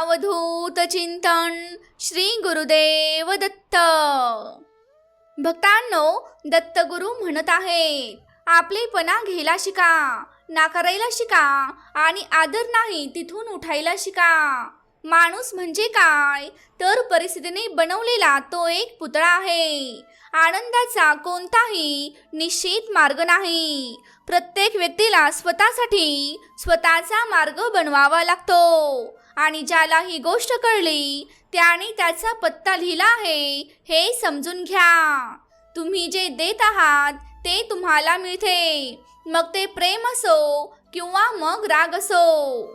अवधूत चिंतन श्री गुरुदेव दत्त. भक्तांनो दत्तगुरु म्हणत आहेत आपलेपणा घ्यायला शिका नाकारायला शिका आणि आदर नाही तिथून उठायला शिका. माणूस म्हणजे काय? तर परिस्थितीने बनवलेला तो एक पुतळा आहे. आनंदाचा कोणताही निश्चित मार्ग नाही. प्रत्येक व्यक्तीला स्वतःसाठी स्वतःचा मार्ग बनवावा लागतो. आणि ज्याला ही गोष्ट कळली त्याने त्याचा पत्ता लिहिला आहे. हे समजून घ्या. तुम्ही जे देत आहात ते तुम्हाला मिळते. मग ते प्रेम असो किंवा मग राग असो.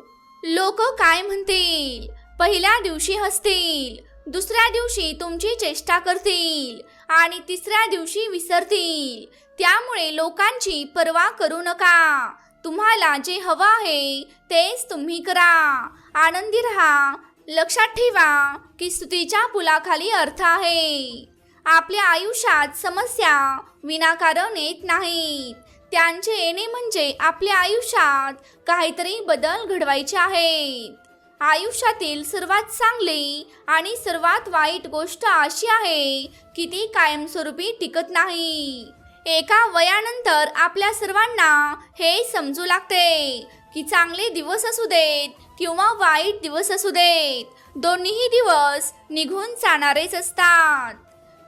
लोक काय म्हणतील? पहिल्या दिवशी हसतील दुसऱ्या दिवशी तुमची चेष्टा करतील आणि तिसऱ्या दिवशी विसरतील. त्यामुळे लोकांची पर्वा करू नका. तुम्हाला जे हवं आहे तेच तुम्ही करा. आनंदी राहा. लक्षात ठेवा की स्तुतीच्या पुलाखाली अर्थ आहे. आपल्या आयुष्यात समस्या विनाकारण येत नाहीत. त्यांचे येणे म्हणजे आपल्या आयुष्यात काहीतरी बदल घडवायचे आहेत. आयुष्यातील सर्वात चांगली आणि सर्वात वाईट गोष्ट अशी आहे की ती कायमस्वरूपी टिकत नाही. एका वयानंतर आपल्या सर्वांना हे समजू लागते की चांगले दिवस असू देत किंवा वाईट दिवस असू देत दोन्हीही दिवस निघून जाणारेच असतात.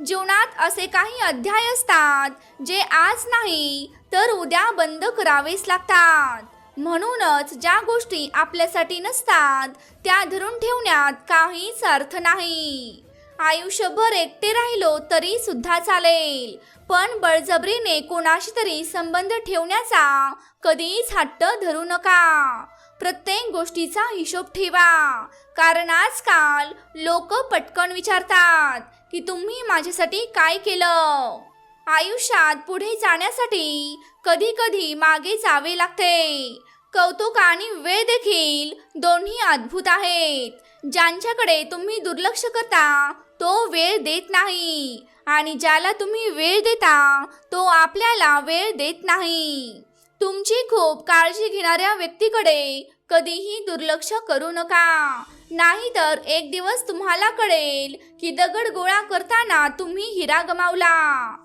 जीवनात असे काही अध्याय असतात जे आज नाही तर उद्या बंद करावेच लागतात. म्हणूनच ज्या गोष्टी आपल्यासाठी नसतात त्या धरून ठेवण्यात काहीच अर्थ नाही. आयुष्यभर एकटे राहिलो तरी सुद्धा चालेल. पण बळजबरीने कोणाशी तरी संबंध ठेवण्याचा कधीच हट्ट धरू नका. प्रत्येक गोष्टीचा हिशोब ठेवा. कारण आजकाल लोक पटकन विचारतात की तुम्ही माझ्यासाठी काय केलं? आयुष्यात पुढे जाण्यासाठी कधी कधी मागे जावे लागते. कौतुक आणि वेळ देखील दोन्ही अद्भुत आहेत. ज्यांच्याकडे तुम्ही दुर्लक्ष करता तो वेळ देत नाही. आणि ज्याला तुम्ही वेळ देता तो आपल्याला वेळ देत नाही. तुमची खूप काळजी घेणाऱ्या व्यक्तीकडे कधीही दुर्लक्ष करू नका. नाहीतर एक दिवस तुम्हाला कळेल की दगड गोळा करताना तुम्ही हिरा गमावला.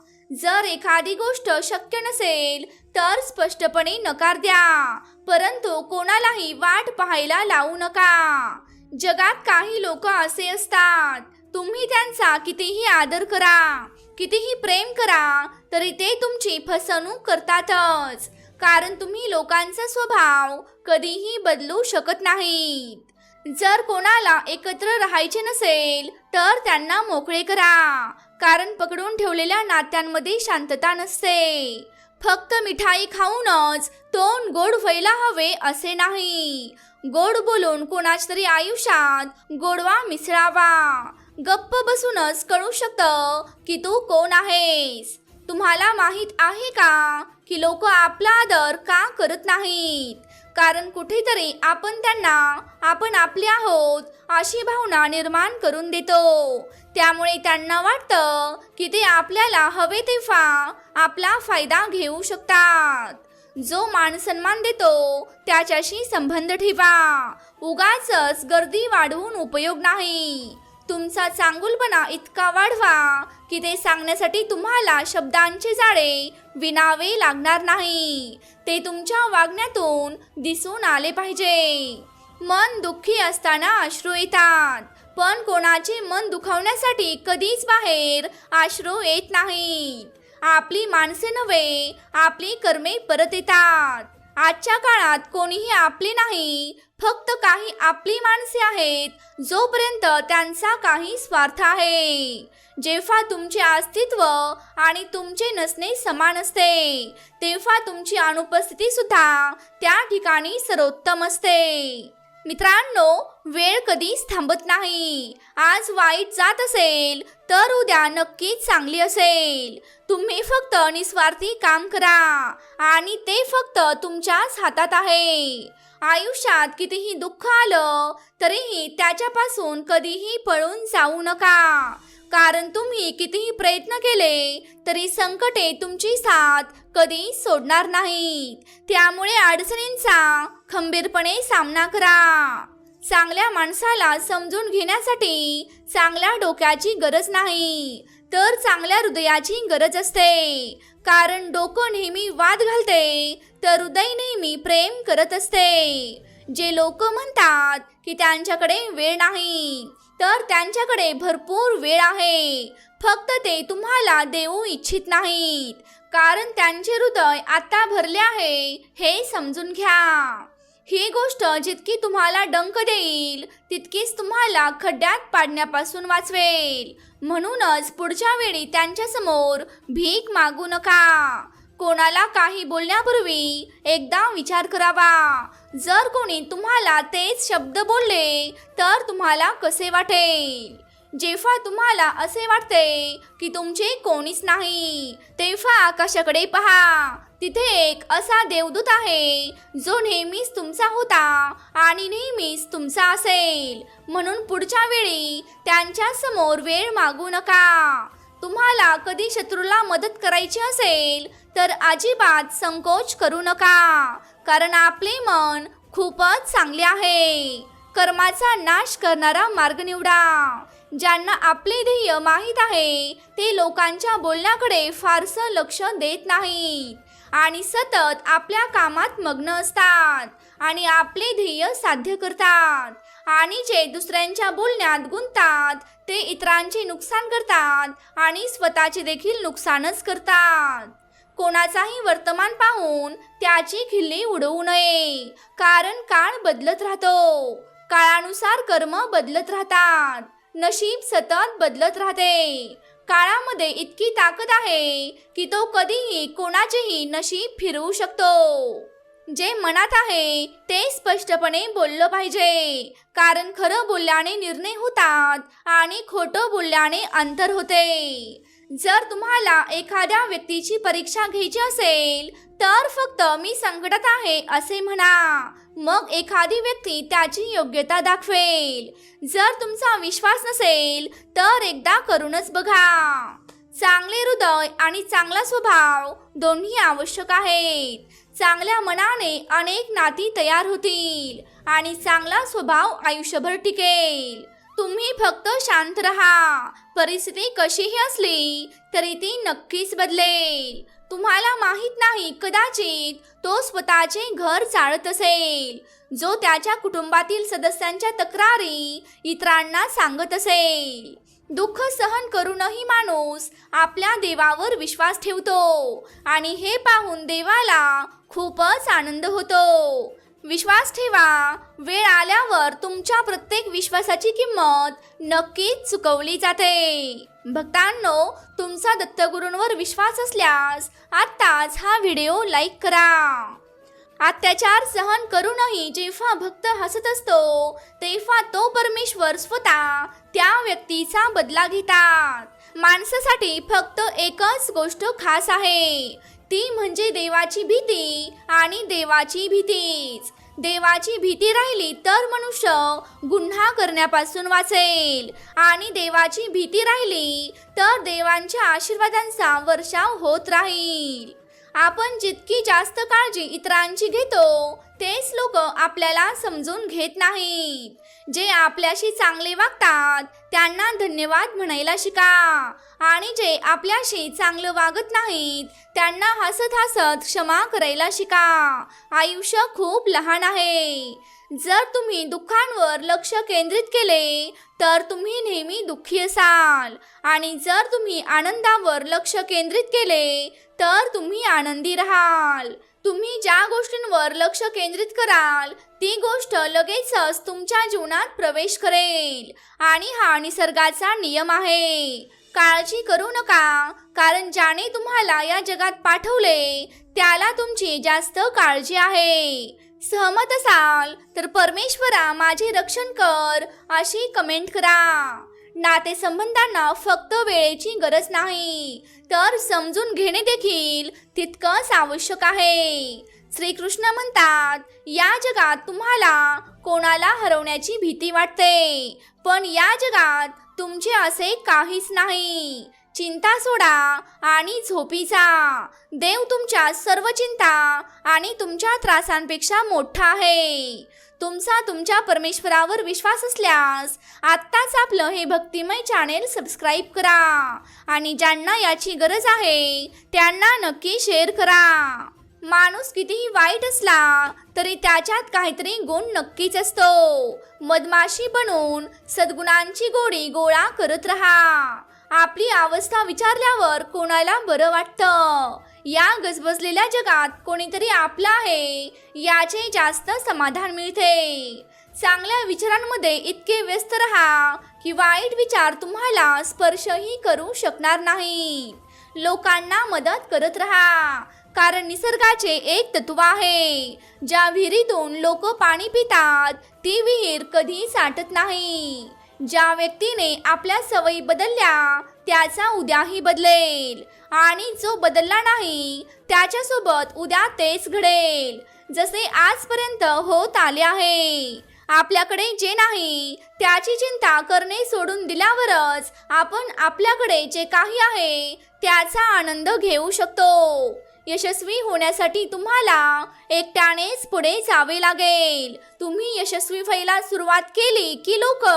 जर एखादी गोष्ट शक्य नसेल तर स्पष्टपणे नकार द्या. परंतु कोणालाही वाट पाहायला लावू नका. जगात काही लोक असे असतात. तुम्ही त्यांचा कितीही आदर करा कितीही प्रेम करा तरी ते तुमची फसवणूक करतातच. कारण तुम्ही लोकांचा स्वभाव कधीही बदलू शकत नाहीत. जर कोणाला एकत्र राहायचे नसेल तर त्यांना मोकळे करा. कारण पकडून ठेवलेल्या नात्यांमध्ये शांतता नसते. फक्त मिठाई खाऊनच तोंड गोड व्हायला हवे असे नाही. गोड बोलून कोणाच्या तरी आयुष्यात गोडवा मिसळावा. गप्प बसूनच कळू शकतं की तू कोण आहेस. तुम्हाला माहीत आहे का की लोक आपला आदर का करत नाहीत? कारण कुठेतरी आपण त्यांना आपण आपले आहोत अशी भावना निर्माण करून देतो. त्यामुळे त्यांना वाटतं की ते आपल्याला हवे तेव्हा आपला फायदा घेऊ शकतात. जो मान सन्मान देतो त्याच्याशी संबंध ठेवा. उगाच गर्दी वाढवून उपयोग नाही. तुमचा चांगुलपणा इतका वाढवा की ते सांगण्यासाठी तुम्हाला शब्दांचे जाळे विणावे लागणार नाही. ते तुमच्या वागण्यातून दिसून आले पाहिजे. मन दुःखी असताना अश्रू येतात पण कोणाचे मन दुखावण्यासाठी कधीच बाहेर अश्रू येत नाहीत. आपली माणसे नव्हे आपली कर्मे परत येतात. आजच्या काळात कोणीही आपले नाही फक्त काही आपली माणसे आहेत जोपर्यंत त्यांचा काही स्वार्थ आहे. जेव्हा तुमचे अस्तित्व आणि तुमचे नसणे समान असते तेव्हा तुमची अनुपस्थिती सुद्धा त्या ठिकाणी सर्वोत्तम असते. मित्रांनो वेळ कधीच थांबत नाही. आज वाईट जात असेल तर उद्या नक्कीच चांगली असेल. तुम्ही फक्त निस्वार्थी काम करा आणि ते फक्त तुमच्याच हातात आहे. आयुष्यात कितीही दुःख आलं तरीही त्याच्यापासून कधीही पळून जाऊ नका. कारण तुम्ही कितीही प्रयत्न केले तरी संकटे तुमची साथ कधी सोडणार नाहीत. त्यामुळे अडचणींचा खंबीरपणे सामना करा. चांगल्या माणसाला समजून घेण्यासाठी चांगल्या डोक्याची गरज नाही. तर चांगल्या हृदयाची गरज असते. कारण डोकं नेहमी वाद घालते तर हृदय नेहमी प्रेम करत असते. जे लोक म्हणतात की त्यांच्याकडे वेळ नाही तर त्यांच्याकडे भरपूर वेळ आहे. फक्त ते तुम्हाला देऊ इच्छित नाहीत. कारण त्यांचे हृदय आता भरले आहे हे समजून घ्या. ही गोष्ट जितकी तुम्हाला डंक देईल तितकीच तुम्हाला खड्ड्यात पाडण्यापासून वाचवेल. म्हणूनच पुढच्या वेळी त्यांच्यासमोर भीक मागू नका. कोणाला काही बोलण्यापूर्वी एकदा विचार करावा. जर कोणी तुम्हाला तेच शब्द बोलले तर तुम्हाला कसे वाटेल? जेव्हा तुम्हाला असे वाटते की तुमचे कोणीच नाही तेव्हा आकाशाकडे पहा. तिथे एक असा देवदूत आहे जो नेहमीच तुमचा होता आणि नेहमीच तुमचा असेल. म्हणून पुढच्या वेळी त्यांच्यासमोर वेळ मागू नका. तुम्हाला कधी शत्रूला मदत करायची असेल तर अजिबात संकोच करू नका कारण आपले मन खूपच चांगले आहे. कर्माचा नाश करणारा मार्ग निवडा. ज्यांना आपले ध्येय माहीत आहे ते लोकांच्या बोलण्याकडे फारसं लक्ष देत नाहीत. आणि सतत आपल्या कामात मग्न असतात आणि आपले ध्येय साध्य करतात. आणि जे दुसऱ्यांच्या बोलण्यात गुंततात ते इतरांचे नुकसान करतात आणि स्वतःचे देखील नुकसानच करतात. कोणाचाही वर्तमान पाहून त्याची खिल्ली उडवू नये कारण काळ बदलत राहतो. काळानुसार कर्म बदलत राहतात. नशीब सतत बदलत राहते. काळामध्ये इतकी ताकद आहे की तो कधीही कोणाचेही नशीब फिरवू शकतो. जे मनात आहे ते स्पष्टपणे बोललं पाहिजे. कारण खरं बोलल्याने निर्णय होतात आणि खोटं बोलल्याने अंतर होते. जर तुम्हाला एखाद्या व्यक्तीची परीक्षा घ्यायची असेल तर फक्त मी संकटात आहे असे म्हणा. मग एखादी व्यक्ती त्याची योग्यता दाखवेल. जर तुमचा विश्वास नसेल तर एकदा करूनच बघा. चांगले हृदय आणि चांगला स्वभाव दोन्ही आवश्यक आहेत. चांगल्या मनाने अनेक नाती तयार होतील आणि चांगला स्वभाव आयुष्यभर टिकेल. तुम्ही फक्त शांत रहा. परिस्थिती कशीही असली तरी ती नक्कीच बदलेल. तुम्हाला माहीत नाही कदाचित तो स्वतःचे घर चाळत असेल जो त्याच्या कुटुंबातील सदस्यांच्या तक्रारी इतरांना सांगत असेल. दुःख सहन करूनही माणूस आपल्या देवावर विश्वास ठेवतो आणि हे पाहून देवाला खूपच आनंद होतो. विश्वास ठेवा. वेळ आल्यावर तुमच्या प्रत्येक विश्वासाची किंमत नक्कीच चुकवली जाते. भक्तांनो तुमचा दत्तगुरूंवर विश्वास असल्यास आत्ताच हा व्हिडिओ लाईक करा. अत्याचार सहन करूनही जेव्हा भक्त हसत असतो तेव्हा तो परमेश्वर स्वतः त्या व्यक्तीचा बदला घेतात. माणसासाठी फक्त एकच गोष्ट खास आहे ती म्हणजे देवाची भीती आणि देवाची भीतीच. देवाची भीती राहिली तर मनुष्य गुन्हा करण्यापासून वाचेल. आणि देवाची भीती राहिली तर देवांच्या आशीर्वादांचा वर्षाव होत राहील. आपण जितकी जास्त काळजी इतरांची घेतो तेच लोक आपल्याला समजून घेत नाहीत. जे आपल्याशी चांगले वागतात त्यांना धन्यवाद म्हणायला शिका. आणि जे आपल्याशी चांगलं वागत नाहीत त्यांना हसत हसत क्षमा करायला शिका. आयुष्य खूप लहान आहे. जर तुम्ही दुःखांवर लक्ष केंद्रित केले तर तुम्ही नेहमी दुःखी असाल. आणि जर तुम्ही आनंदावर लक्ष केंद्रित केले तर तुम्ही आनंदी राहाल. तुम्ही ज्या गोष्टींवर लक्ष केंद्रित कराल ती गोष्ट लगेचच तुमच्या जीवनात प्रवेश करेल. आणि हा निसर्गाचा नियम आहे. काळजी करू नका कारण ज्याने तुम्हाला या जगात पाठवले त्याला तुमची जास्त काळजी आहे. सहमत असाल तर परमेश्वरा माझे रक्षण कर अशी कमेंट करा. नातेसंबंधांना फक्त वेळेची गरज नाही. तर समजून घेणे देखील तितकंच आवश्यक आहे. श्रीकृष्ण म्हणतात या जगात तुम्हाला कोणाला हरवण्याची भीती वाटते? पण या जगात तुमचे असे काहीच नाही. चिंता सोडा आणि झोपीचा देव तुमच्या सर्व चिंता आणि तुमच्या त्रासांपेक्षा मोठा आहे. तुमचा तुमच्या परमेश्वरावर विश्वास असल्यास आत्ताच आपलं हे भक्तिमय चॅनेल सबस्क्राईब करा. आणि ज्यांना याची गरज आहे त्यांना नक्की शेअर करा. माणूस कितीही वाईट असला तरी त्याच्यात काहीतरी गुण नक्कीच असतो. मधमाशी बनून सद्गुणांची गोडी गोळा करत राहा. आपली अवस्था विचारल्यावर कोणाला बरं वाटतं? या गजबजलेल्या जगात कोणीतरी आपला आहे याचे जास्त समाधान मिळते. चांगल्या विचारांमध्ये इतके व्यस्त राहा की वाईट विचार तुम्हाला स्पर्शही करू शकणार नाही लोकांना मदत करत राहा कारण निसर्गाचे एक तत्व आहे. ज्या विहिरीतून लोक पाणी पितात ती विहीर कधी साठत नाही. ज्या व्यक्तीने आपल्या सवयी बदलल्या त्याचा उद्याही बदलेल. आणि जो बदलला नाही त्याच्यासोबत उद्या तेच घडेल. जसे आजपर्यंत होत आले आहे. आपल्याकडे जे नाही त्याची चिंता करणे सोडून दिल्यावरच आपण आपल्याकडे जे काही आहे त्याचा आनंद घेऊ शकतो. यशस्वी होण्यासाठी तुम्हाला एकट्यानेच पुढे जावे लागेल. तुम्ही यशस्वी व्हायला सुरुवात केली की लोक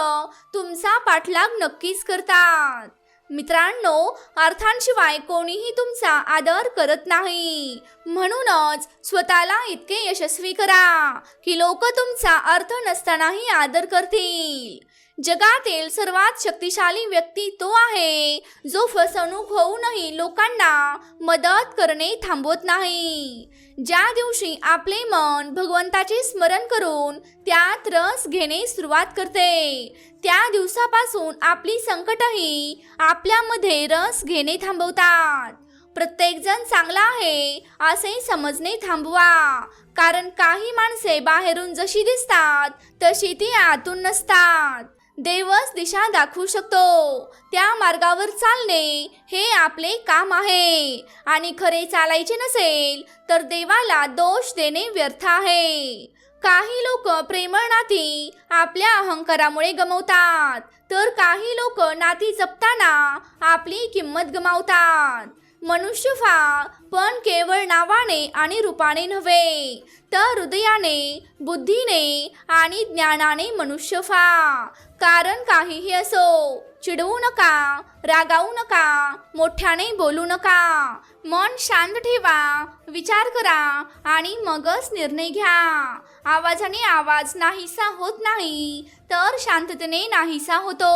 तुमचा पाठलाग नक्कीच करतात. मित्रांनो अर्थांशिवाय कोणीही तुमचा आदर करत नाही. म्हणूनच स्वतःला इतके यशस्वी करा की लोक तुमचा अर्थ नसतानाही आदर करतील. जगातील सर्वात शक्तिशाली व्यक्ती तो आहे जो फसवणूक होऊनही लोकांना मदत करणे थांबवत नाही. ज्या दिवशी आपले मन भगवंताचे स्मरण करून त्यात रस घेणे सुरुवात करते त्या दिवसापासून आपली संकटही आपल्यामध्ये रस घेणे थांबवतात. प्रत्येकजण चांगला आहे असे समजणे थांबवा. कारण काही माणसे बाहेरून जशी दिसतात तशी ती आतून नसतात. देवच दिशा दाखवू शकतो. त्या मार्गावर चालणे हे आपले काम आहे. आणि खरे चालायचे नसेल तर देवाला दोष देणे व्यर्थ आहे. काही लोक प्रेमळ नाती आपल्या अहंकारामुळे गमवतात तर काही लोक नाती जपताना आपली किंमत गमावतात. मनुष्य फा पण केवळ नावाने आणि रूपाने नव्हे तर हृदयाने बुद्धीने आणि ज्ञानाने मनुष्य फा कारण काहीही असो चिडवू नका रागावू नका मोठ्याने बोलू नका. मन शांत ठेवा विचार करा आणि मगच निर्णय घ्या. आवाजाने आवाज नाहीसा होत नाही तर शांततेने नाहीसा होतो.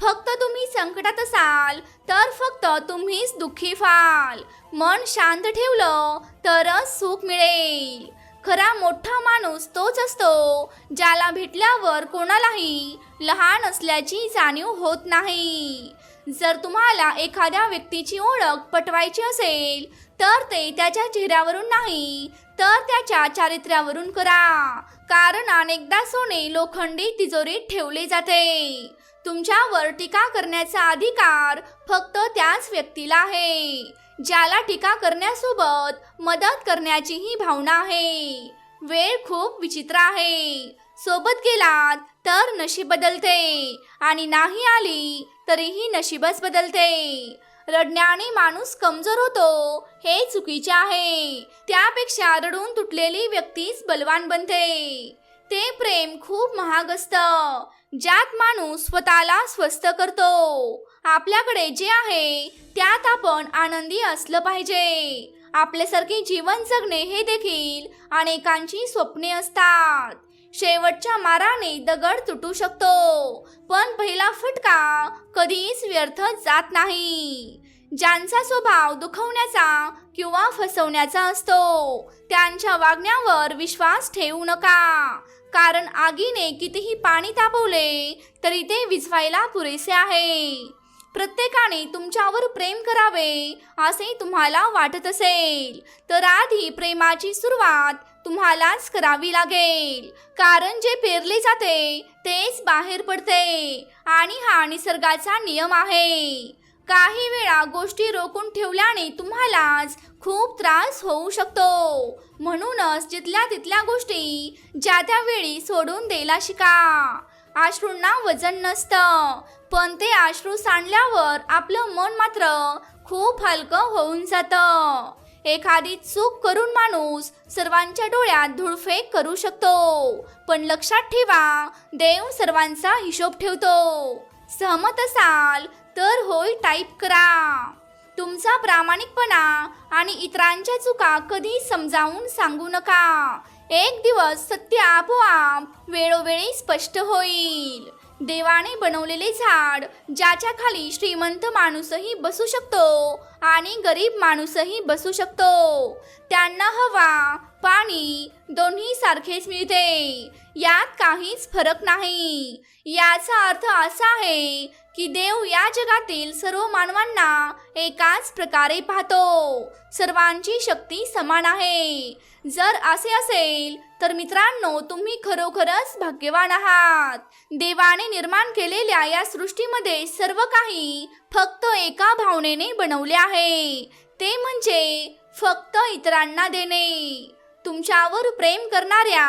फक्त तुम्ही संकटात असाल तर फक्त तुम्हीच दुःखी व्हाल. मन शांत ठेवलं तरच सुख मिळेल. खरा मोठा माणूस तोच असतो ज्याला भेटल्यावर कोणालाही लहान असल्याची जाणीव होत नाही. जर तुम्हाला एखाद्या व्यक्तीची ओळख पटवायची असेल तर ते त्याच्या चेहऱ्यावरून नाही तर त्याच्या चारित्र्यावरून करा. कारण अनेकदा सोने लोखंडी तिजोरीत ठेवले जाते. तुमच्यावर टीका करण्याचा अधिकार फक्त त्याच व्यक्तीला आहे. ज्याला टीका करण्यासोबत मदत करण्याचीही भावना आहे. वेळ खूप विचित्र आहे. सोबत गेलात तर नशीब बदलते आणि नाही आली तरीही नशीबच बदलते. रडण्याने माणूस कमजोर होतो हे चुकीचे आहे. त्यापेक्षा रडून तुटलेली व्यक्तीच बलवान बनते. ते प्रेम खूप महाग असतं ज्यात माणूस स्वतःला स्वस्त करतो. आपल्याकडे जे आहे त्यात आपण आनंदी असलं पाहिजे. आपल्यासारखे जीवन जगणे हे देखील अनेकांची स्वप्ने असतात. शेवटच्या माराने दगड तुटू शकतो पण पहिला फटका कधीच व्यर्थ जात नाही. ज्यांचा स्वभाव दुखवण्याचा किंवा फसवण्याचा असतो त्यांच्या वागण्यावर विश्वास ठेवू नका. कारण आगीने कितीही पाणी तापवले तरी ते विझवायला पुरेसे आहे. प्रत्येकाने तुमच्यावर प्रेम करावे असे तुम्हाला वाटत असेल. तर आधी प्रेमाची सुरुवात तुम्हालाच करावी लागेल. कारण जे पेरले जाते तेच बाहेर पडते आणि हा निसर्गाचा नियम आहे. काही वेळा गोष्टी रोखून ठेवल्याने तुम्हालाच खूप त्रास होऊ शकतो. म्हणूनच जिथल्या तिथल्या गोष्टी ज्या त्या वेळी सोडून द्यायला शिका. अश्रूंना वजन नसतं. पण ते अश्रू सांडल्यावर आपलं मन मात्र खूप हलकं होऊन जातं. एखादी चूक करून माणूस सर्वांच्या डोळ्यात धुळफेक करू शकतो. पण लक्षात ठेवा देव सर्वांचा हिशोब ठेवतो. सहमत असाल तर होय टाईप करा. तुमचा प्रामाणिकपणा आणि इतरांच्या चुका कधी समजावून सांगू नका. एक दिवस सत्य आपोआप वेळोवेळी स्पष्ट होईल. देवाने बनवलेले झाड ज्याच्या खाली श्रीमंत माणूसही बसू शकतो आणि गरीब माणूसही बसू शकतो. त्यांना हवा पाणी दोन्ही सारखेच मिळते. यात काहीच फरक नाही. याचा अर्थ असा आहे की देव या जगातील सर्व मानवांना एकाच प्रकारे पाहतो. सर्वांची शक्ती समान आहे. जर असे असेल तर मित्रांनो तुम्ही खरोखरच भाग्यवान आहात. देवाने निर्माण केलेल्या या सृष्टीमध्ये सर्व काही फक्त एका भावनेने बनवले आहे. ते म्हणजे फक्त इतरांना देणे. तुमच्यावर प्रेम करणाऱ्या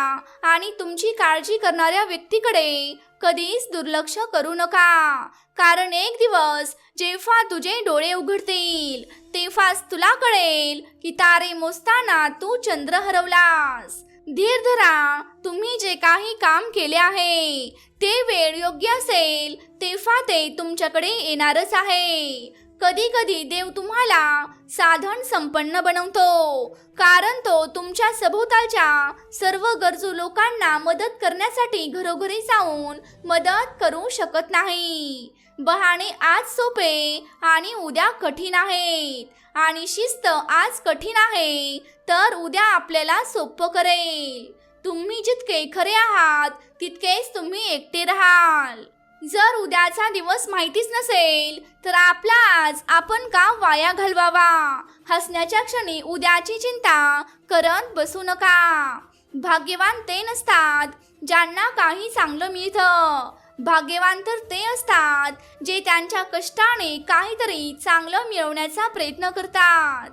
आणि तुमची काळजी करणाऱ्या व्यक्तीकडे कधीच दुर्लक्ष करू नका. कारण एक दिवस जेव्हा तुझे डोळे उघडतील तेव्हाच तुला कळेल की तारे मोजताना तू चंद्र हरवलास. धीर धरा तुम्ही जे काही काम केले आहे ते वेळ योग्य असेल तेव्हा ते तुमच्याकडे येणारच आहे. कधी कधी देव तुम्हाला साधन संपन्न बनवतो कारण तो तुमच्या सभोवतालच्या सर्व गरजू लोकांना मदत करण्यासाठी घरोघरी जाऊन मदत करू शकत नाही. बहाणे आज सोपे आणि उद्या कठीण आहेत. आणि शिस्त आज कठीण आहे तर उद्या आपल्याला सोपं करेल. तुम्ही जितके खरे आहात तितकेच तुम्ही एकटे राहाल. जर उद्याचा दिवस माहितीच नसेल तर आपला आज आपण का वाया घालवावा? हसण्याच्या क्षणी उद्याची चिंता करत बसू नका. भाग्यवान ते नसतात ज्यांना काही चांगलं मिळतं. भाग्यवान तर ते असतात जे त्यांच्या कष्टाने काहीतरी चांगलं मिळवण्याचा प्रयत्न करतात.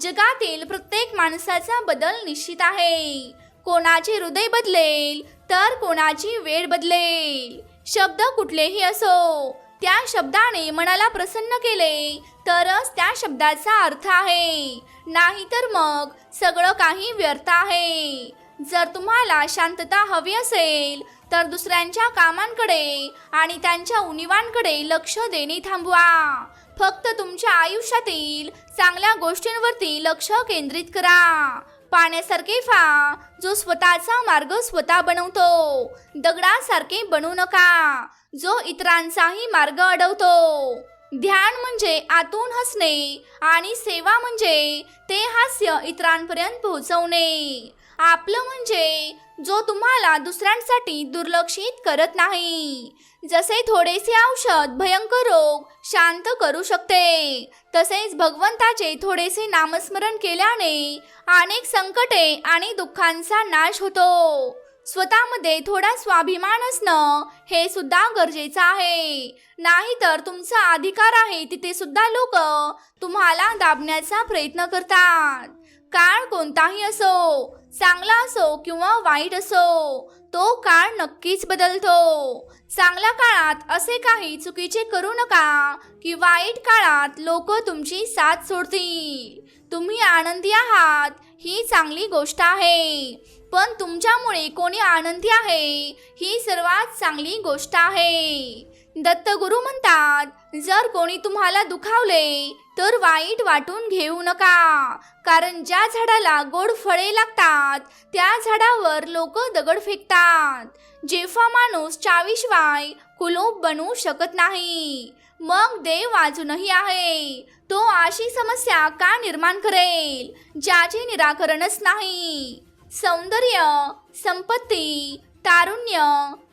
जगातील प्रत्येक माणसाचा बदल निश्चित आहे. कोणाचे हृदय बदलेल तर कोणाची वेळ बदलेल. शब्द कुठलेही असो. त्या शब्दाने मनाला प्रसन्न केले तरच त्या शब्दाचा अर्थ आहे. नाहीतर मग सगळं काही व्यर्थ आहे. जर तुम्हाला शांतता हवी असेल तर दुसऱ्यांच्या कामांकडे आणि त्यांच्या उणीवांकडे लक्ष देणे थांबवा. फक्त तुमच्या आयुष्यातील चांगल्या गोष्टींवरती लक्ष केंद्रित करा. पाण्यासारखे फा जो स्वतःचा मार्ग स्वतः बनवतो दगडासारखे बनू नका. जो इतरांचाही मार्ग अडवतो. ध्यान म्हणजे आतून हसणे आणि सेवा म्हणजे ते हास्य इतरांपर्यंत पोहोचवणे. आपलं म्हणजे जो तुम्हाला दुसऱ्यांसाठी दुर्लक्षित करत नाही. जसे थोडेसे औषध भयंकर रोग शांत करू शकते तसेच भगवंताचे थोडेसे नामस्मरण केल्याने अनेक संकटे आणि दुःखांचा नाश होतो. स्वतःमध्ये थोडा स्वाभिमान असणं हे सुद्धा गरजेचं आहे. नाहीतर तुमचा अधिकार आहे तिथे सुद्धा लोक तुम्हाला दाबण्याचा प्रयत्न करतात. काळ कोणताही असो चांगला असो किंवा वाईट असो तो काळ नक्कीच बदलतो. चांगल्या काळात असे काही चुकीचे करू नका की वाईट काळात लोक तुमची साथ सोडतील. तुम्ही आनंदी आहात ही चांगली गोष्ट आहे. पण तुमच्यामुळे कोणी आनंदी आहे ही सर्वात चांगली गोष्ट आहे. दत्तगुरु म्हणतात जर कोणी तुम्हाला दुखावले तर वाईट वाटून घेऊ नका. कारण ज्या झाडाला गोड फळे लागतात त्या झाडावर लोक दगड फेकतात. जेव्हा माणूस चावीशिवाय कुलूप बनवू शकत नाही. मग देव अजूनही आहे. तो अशी समस्या का निर्माण करेल? ज्याचे निराकरणच नाही. सौंदर्य संपत्ती तारुण्य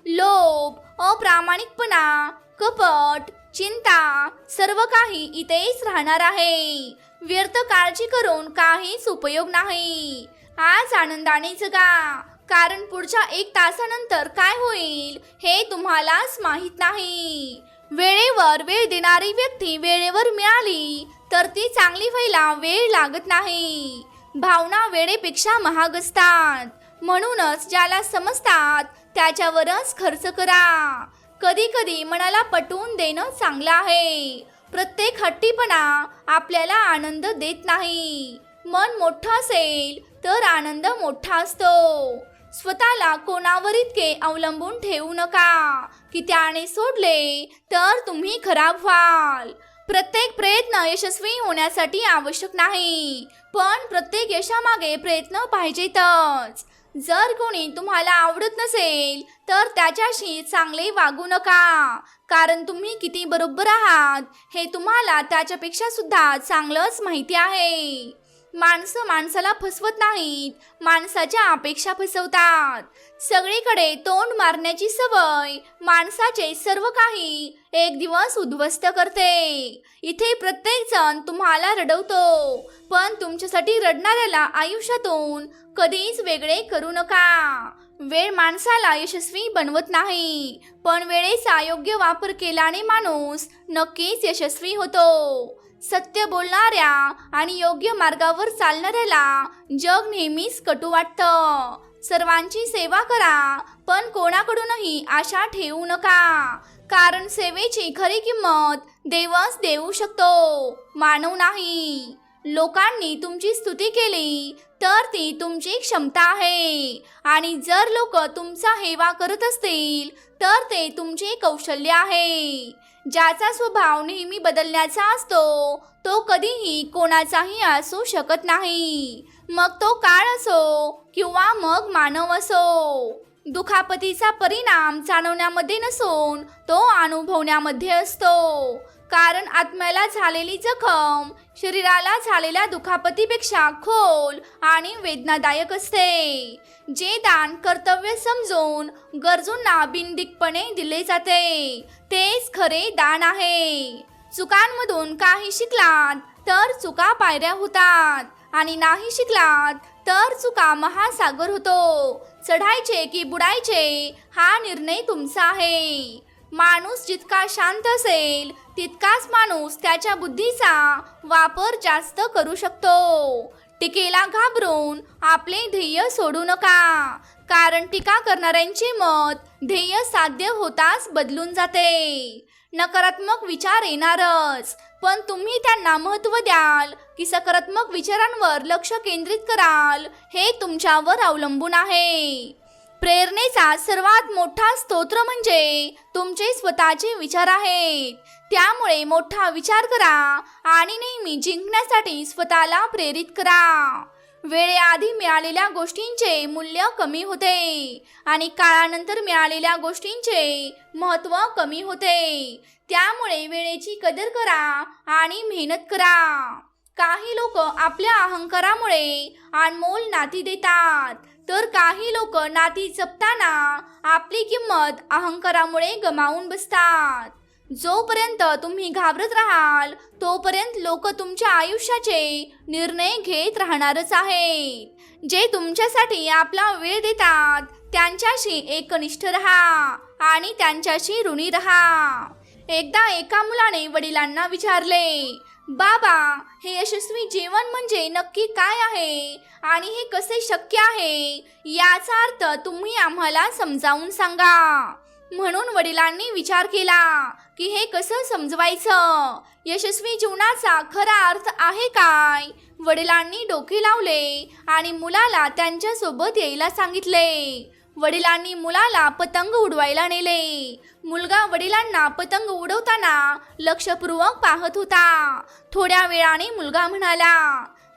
लोभ अप्रामाणिकपणा कपट चिंता सर्व काही इथेच राहणार आहे. व्यर्थ काळजी करून काहीच उपयोग नाही. आज आनंदाने जगा कारण पुढच्या एक तासानंतर काय होईल हे तुम्हालाच माहीत नाही. वेळेवर वेळ देणारी व्यक्ती वेळेवर मिळाली तर ती चांगली व्हायला वेळ लागत नाही. भावना वेळेपेक्षा महाग असतात. म्हणूनच ज्याला समजतात त्याच्यावरच खर्च करा. कधी कधी मनाला पटवून देणं चांगलं आहे. प्रत्येक हट्टीपणा आपल्याला आनंद देत नाही. मन मोठं असेल तर आनंद मोठा असतो. स्वतःला कोणावर इतके अवलंबून ठेवू नका. की त्याने सोडले तर तुम्ही खराब व्हाल. प्रत्येक प्रयत्न यशस्वी होण्यासाठी आवश्यक नाही. पण प्रत्येक यशामागे प्रयत्न पाहिजेतच. जर कोणी तुम्हाला आवडत नसेल तर त्याच्याशी चांगले वागू नका. कारण तुम्ही किती बरोबर आहात हे तुम्हाला त्याच्यापेक्षा सुद्धा चांगलंच माहिती आहे. माणसं माणसाला फसवत नाहीत. माणसाच्या अपेक्षा फसवतात. सगळीकडे तोंड मारण्याची सवय माणसाचे सर्व काही एक दिवस उद्ध्वस्त करते. इथे प्रत्येक जण तुम्हाला रडवतो पण तुमच्यासाठी रडणाऱ्याला आयुष्यातून कधीच वेगळे करू नका. वेळ माणसाला यशस्वी बनवत नाही पण वेळेचा योग्य वापर केल्याने माणूस नक्कीच यशस्वी होतो. सत्य बोलणाऱ्या आणि योग्य मार्गावर चालणाऱ्याला जग नेहमीच कटू वाटतं. सर्वांची सेवा करा पण कोणाकडूनही आशा ठेवू नका. कारण सेवेची खरी किंमत देवच देऊ शकतो. मानव नाही. लोकांनी तुमची स्तुती केली तर ती तुमची क्षमता आहे. आणि जर लोक तुमचा हेवा करत असतील तर ते तुमचे कौशल्य आहे. ज्याचा स्वभाव नेहमी बदलण्याचा असतो तो कधीही कोणाचाही असू शकत नाही. मग तो काळ असो किंवा मग मानव असो. दुखापतीचा परिणाम जाणवण्यामध्ये नसून तो अनुभवण्यामध्ये असतो. कारण आत्म्याला झालेली जखम शरीराला झालेल्या दुखापतीपेक्षा खोल आणि वेदनादायक असते. जे दान कर्तव्य समजून गरजूंना बिनदिकपणे दिले जाते तेच खरे दान आहे. चुकांमधून काही शिकलात तर चुका पायऱ्या होतात. आणि नाही शिकलात तर चुका महासागर होतो. चढायचे की बुडायचे हा निर्णय तुमचा आहे. माणूस जितका शांत असेल तितकाच माणूस त्याच्या बुद्धीचा वापर जास्त करू शकतो. टीकेला घाबरून आपले ध्येय सोडू नका. कारण टीका करणाऱ्यांचे मत ध्येय साध्य होताच बदलून जाते. नकारात्मक विचार येणारच. पण तुम्ही त्यांना महत्त्व द्याल की सकारात्मक विचारांवर लक्ष केंद्रित कराल हे तुमच्यावर अवलंबून आहे. प्रेरणेचा सर्वात मोठा स्तोत्र म्हणजे तुमचे स्वतःचे विचार आहेत. त्यामुळे मोठा विचार करा आणि नेहमी जिंकण्यासाठी स्वतःला प्रेरित करा. वेळेआधी मिळालेल्या गोष्टींचे मूल्य कमी होते आणि काळानंतर मिळालेल्या गोष्टींचे महत्त्व कमी होते. त्यामुळे वेळेची कदर करा आणि मेहनत करा. काही लोक आपल्या अहंकारामुळे अनमोल नाती देतात. तर काही लोक नाती जपताना आपली किंमत अहंकारामुळे गमावून बसतात. जोपर्यंत तुम्ही घाबरत राहाल तोपर्यंत लोक तुमच्या आयुष्याचे निर्णय घेत राहणारच आहेत. जे तुमच्यासाठी आपला वेळ देतात त्यांच्याशी एकनिष्ठ राहा आणि त्यांच्याशी ऋणी राहा. एकदा एका मुलाने वडिलांना विचारले बाबा हे यशस्वी जीवन म्हणजे नक्की काय आहे? आणि हे कसे शक्य आहे? याचा अर्थ तुम्ही आम्हाला समजावून सांगा. म्हणून वडिलांनी विचार केला की हे कसं समजवायचं? यशस्वी जीवनाचा खरा अर्थ आहे काय? वडिलांनी डोके लावले आणि मुलाला त्यांच्यासोबत यायला सांगितले. वडिलांनी मुलाला पतंग उडवायला नेले. मुलगा वडिलांना पतंग उडवताना लक्षपूर्वक पाहत होता. थोड्या वेळाने मुलगा म्हणाला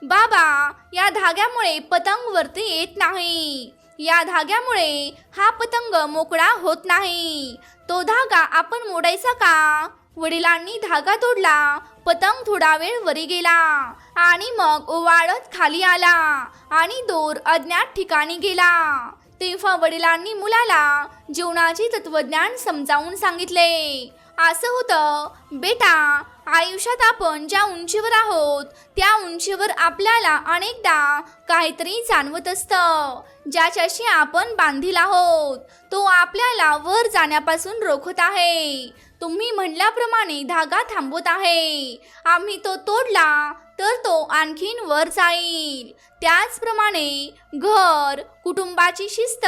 बाबा या धाग्यामुळे पतंग वरती येत नाही. या धाग्यामुळे हा पतंग मोकळा होत नाही. तो धागा आपण मोडायचा का? वडिलांनी धागा तोडला पतंग थोडा वेळ वरी गेला आणि मग ओवाळत खाली आला आणि दोर अज्ञात ठिकाणी गेला. तेव्हा वडिलांनी मुलाला जीवनाचे तत्वज्ञान समजावून सांगितले. असं होतं बेटा आयुष्यात आपण ज्या उंचीवर आहोत त्या उंचीवर आपल्याला अनेकदा काहीतरी जाणवत असतं. ज्याच्याशी आपण बांधील आहोत तो आपल्याला वर जाण्यापासून रोखत आहे. तुम्ही म्हणल्याप्रमाणे धागा थांबवत आहे. आम्ही तो तोडला तर तो आणखीन वर जाईल. त्याचप्रमाणे घर कुटुंबाची शिस्त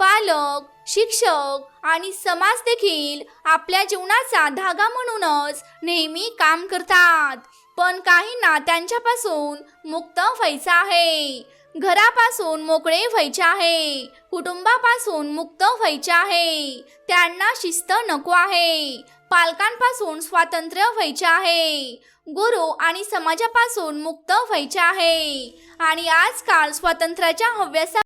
पालक शिक्षक आणि समाज देखील आपल्या जीवनाचा धागा म्हणूनच नेहमी काम करतात. पण काहींना त्यांच्यापासून मुक्त व्हायचं आहे. घरापासून मोकळे व्हायचे आहे. कुटुंबापासून मुक्त व्हायचे आहे. त्यांना शिस्त नको आहे. पालकांपासून स्वातंत्र्य व्हायचे आहे. गुरु आणि समाजापासून मुक्त व्हायचे आहे. आणि आजकाल स्वातंत्र्याच्या हव्यासा